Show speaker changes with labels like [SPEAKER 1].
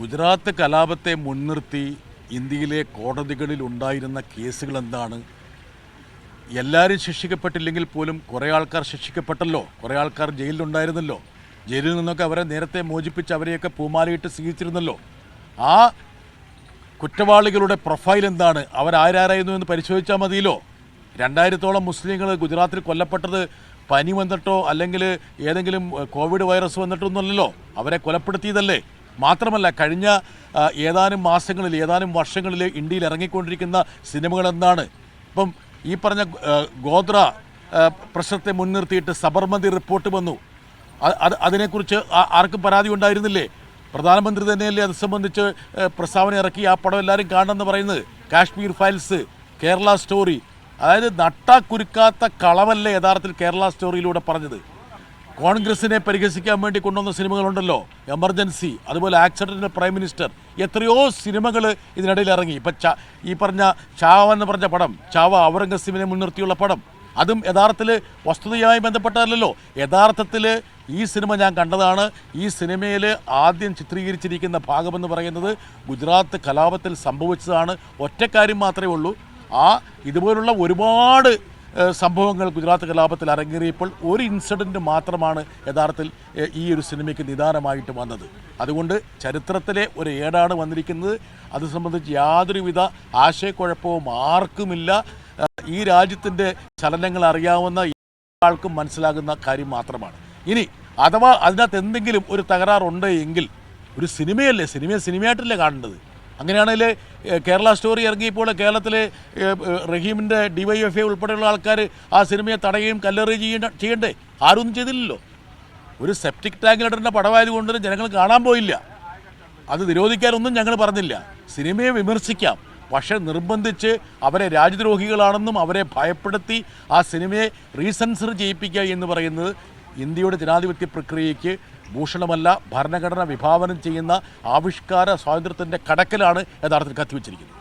[SPEAKER 1] ഗുജറാത്ത് കലാപത്തെ മുൻനിർത്തി ഇന്ത്യയിലെ കോടതികളിൽ ഉണ്ടായിരുന്ന കേസുകൾ എന്താണ്? എല്ലാവരും ശിക്ഷിക്കപ്പെട്ടില്ലെങ്കിൽ പോലും കുറേ ആൾക്കാർ ശിക്ഷിക്കപ്പെട്ടല്ലോ? കുറേ ആൾക്കാർ ജയിലിലുണ്ടായിരുന്നല്ലോ? ജയിലിൽ നിന്നൊക്കെ അവരെ നേരത്തെ മോചിപ്പിച്ച് അവരെയൊക്കെ പൂമാലയിട്ട് സ്വീകരിച്ചിരുന്നല്ലോ? ആ കുറ്റവാളികളുടെ പ്രൊഫൈൽ എന്താണ്? അവരാരായിരുന്നു എന്ന് പരിശോധിച്ചാൽ മതിയല്ലോ? രണ്ടായിരത്തോളം മുസ്ലിങ്ങൾ ഗുജറാത്തിൽ കൊല്ലപ്പെട്ടത് പനി വന്നിട്ടോ അല്ലെങ്കിൽ ഏതെങ്കിലും കോവിഡ് വൈറസ് വന്നിട്ടൊന്നുമല്ലല്ലോ? അവരെ കൊലപ്പെടുത്തിയതല്ലേ? മാത്രമല്ല കഴിഞ്ഞ ഏതാനും മാസങ്ങളിൽ ഏതാനും വർഷങ്ങളിൽ ഇന്ത്യയിൽ ഇറങ്ങിക്കൊണ്ടിരിക്കുന്ന സിനിമകൾ എന്താണ്? ഇപ്പം ഈ പറഞ്ഞ ഗോത്ര പ്രശ്നത്തെ മുൻനിർത്തിയിട്ട് സബർമതി റിപ്പോർട്ട് വന്നു. അത് അതിനെക്കുറിച്ച് ആർക്കും പരാതി ഉണ്ടായിരുന്നില്ലേ? പ്രധാനമന്ത്രി തന്നെയല്ലേ അത് സംബന്ധിച്ച് പ്രസ്താവന ഇറക്കി ആ പടം എല്ലാവരും കാണണമെന്ന് പറയുന്നത്. Kashmir files Kerala story. അതായത് നട്ടാക്കുരുക്കാത്ത കുരുക്കാത്ത കളവല്ലേ യഥാർത്ഥത്തിൽ കേരള സ്റ്റോറിയിലൂടെ പറഞ്ഞത്? കോൺഗ്രസിനെ പരിഹസിക്കാൻ വേണ്ടി കൊണ്ടുവന്ന സിനിമകളുണ്ടല്ലോ. എമർജൻസി അതുപോലെ ആക്സിഡന്റ് പ്രൈം മിനിസ്റ്റർ എത്രയോ സിനിമകൾ ഇതിനിടയിൽ ഇറങ്ങി. ഇപ്പം ച ഈ പറഞ്ഞ ചാവ എന്ന് പറഞ്ഞ പടം ചാവ ഔറംഗസീബിനെ മുൻനിർത്തിയുള്ള പടം അതും യഥാർത്ഥത്തിൽ വസ്തുതയുമായി ബന്ധപ്പെട്ടതല്ലോ യഥാർത്ഥത്തിൽ ഈ സിനിമ ഞാൻ കണ്ടതാണ്. ഈ സിനിമയിൽ ആദ്യം ചിത്രീകരിച്ചിരിക്കുന്ന ഭാഗമെന്ന് പറയുന്നത് ഗുജറാത്ത് കലാപത്തിൽ സംഭവിച്ചതാണ്. ഒറ്റക്കാര്യം മാത്രമേ ഉള്ളൂ. ആ ഇതുപോലുള്ള ഒരുപാട് സംഭവങ്ങൾ ഗുജറാത്ത് കലാപത്തിൽ അരങ്ങേറിയപ്പോൾ ഒരു ഇൻസിഡന്റ് മാത്രമാണ് യഥാർത്ഥത്തിൽ ഈ ഒരു സിനിമയ്ക്ക് നിദാനമായിട്ട് വന്നത്. അതുകൊണ്ട് ചരിത്രത്തിലെ ഒരു ഏടാണ് വന്നിരിക്കുന്നത്. അത് സംബന്ധിച്ച് യാതൊരുവിധ ആശയക്കുഴപ്പവും ആർക്കുമില്ല. ഈ രാജ്യത്തിന്റെ ചലനങ്ങൾ അറിയാവുന്ന ആൾക്കും മനസ്സിലാകുന്ന കാര്യം മാത്രമാണ്. ഇനി അഥവാ അതിനകത്ത് എന്തെങ്കിലും ഒരു തകരാറുണ്ട് എങ്കിൽ ഒരു സിനിമയല്ലേ? സിനിമയെ സിനിമയായിട്ടല്ലേ കാണേണ്ടത്? അങ്ങനെയാണെങ്കിൽ കേരള സ്റ്റോറി ഇറങ്ങിയപ്പോൾ കേരളത്തിലെ റഹീമിന്റെ ഡിവൈഎഫ് എ ഉൾപ്പെടെയുള്ള ആൾക്കാർ ആ സിനിമയെ തടയുകയും കല്ലെറിയുകയും ചെയ്യേണ്ട ചെയ്യണ്ടേ? ആരൊന്നും ചെയ്തില്ലല്ലോ. ഒരു സെപ്റ്റിക് ടാങ്കിലിടേണ്ട പടമായതുകൊണ്ട് ജനങ്ങൾ കാണാൻ പോയില്ല. അത് നിരോധിക്കാനൊന്നും ഞങ്ങൾ പറഞ്ഞില്ല. സിനിമയെ വിമർശിക്കാം. പക്ഷെ നിർബന്ധിച്ച് അവരെ രാജ്യദ്രോഹികളാണെന്നും അവരെ ഭയപ്പെടുത്തി ആ സിനിമയെ റീസെൻസർ ചെയ്യിപ്പിക്കുക എന്ന് പറയുന്നത് ഇന്ത്യയുടെ ജനാധിപത്യ പ്രക്രിയയ്ക്ക് ഭൂഷണമല്ല ഭരണഘടന വിഭാവനം ചെയ്യുന്ന ആവിഷ്കാര സ്വാതന്ത്ര്യത്തിന്റെ കടക്കലാണ് യഥാർത്ഥത്തിൽ കത്തിവെച്ചിരിക്കുന്നത്.